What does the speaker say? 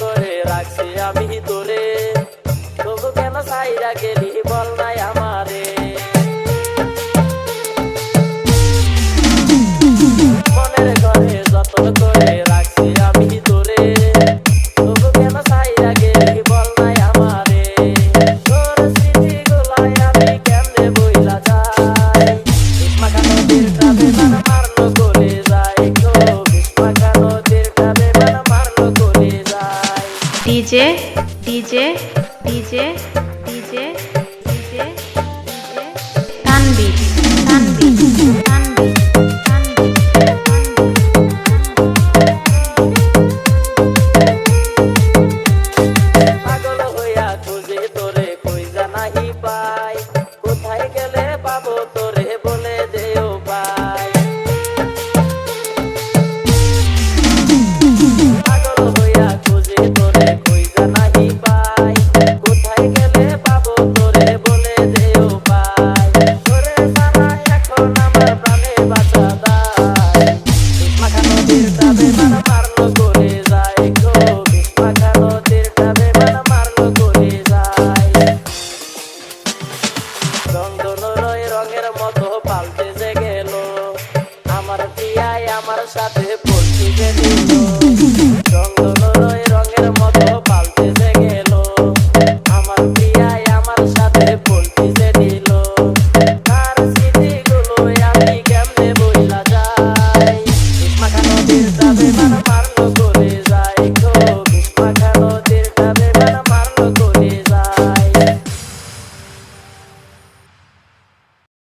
করে রাখছি আমি তোরে। তবু কেন সাইরা গেলি? DJ DJ DJ DJ DJ Tanvir Tanvir আমার সাথে পড়তে গেল